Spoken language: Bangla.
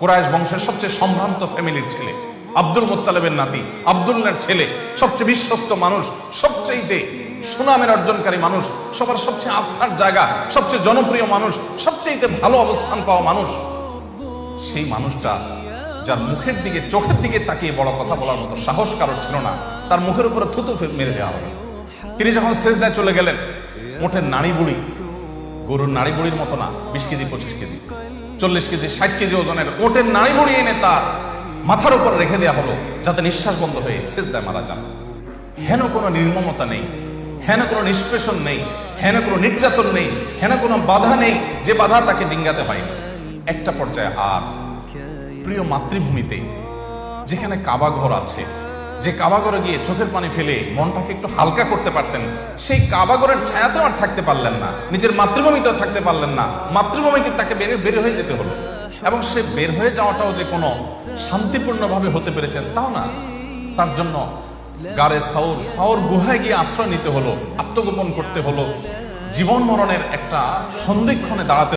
কুরাইশ বংশের সবচেয়ে সম্ভ্রান্ত ফ্যামিলির ছেলে, আব্দুল মোত্তালেবের নাতি, আব্দুল্লার ছেলে, সবচেয়ে বিশ্বস্ত মানুষ সবচেয়ে সুনামের অর্জনকারী মানুষ, সবার সবচেয়ে আস্থার জায়গা, সবচেয়ে জনপ্রিয় মানুষ সবচেয়ে ভালো অবস্থান পাওয়া মানুষ। সেই মানুষটা যার মুখের দিকে, চোখের দিকে তাকিয়ে বড় কথা বলার মতো সাহস কারোর ছিল না, তার মুখের উপরে থুতু মেরে দেওয়া হবে তিনি যখন সেজদায় চলে গেলেন মোটের নাড়ি বুড়ি গরুর নাড়ি বুড়ির মতো না, বিশ কেজি, পঁচিশ কেজি, চল্লিশ কেজি, ষাট কেজি ওজনের ওটের নাড়ি বুড়ি এনে তার মাথার উপর রেখে দেওয়া হলো, যাতে নিঃশ্বাস বন্ধ হয়ে সেজদায় মারা যান। হেন কোনো নির্মমতা নেই, হেন কোনো নিষ্পেষণ নেই, হেন কোনো নির্যাতন নেই, হেন কোনো বাধা নেই, যে বাধা তাকে ডিঙ্গাতে হয়নি। একটা পর্যায়ে আর প্রিয় মাতৃভূমিতে, যেখানে কাবা ঘর আছে যে কাবা ঘরে গিয়ে চোখের পানি ফেলে মনটাকে একটু হালকা করতে পারতেন, সেই কাবাগরের ছায়াতেও আর থাকতে পারলেন না, নিজের মাতৃভূমিতেও থাকতে পারলেন না, মাতৃভূমিকে তাকে বের বের হয়ে যেতে হলো। এবং সে বের হয়ে যাওয়াটাও যে কোনো শান্তিপূর্ণভাবে হতে পেরেছেন তাও না। তার জন্য গারে সাউর সাউর গুহায় গিয়ে আশ্রয় নিতে হলো, আত্মগোপন করতে হলো, জীবন মরণের একটা সন্ধিক্ষণে দাঁড়াতে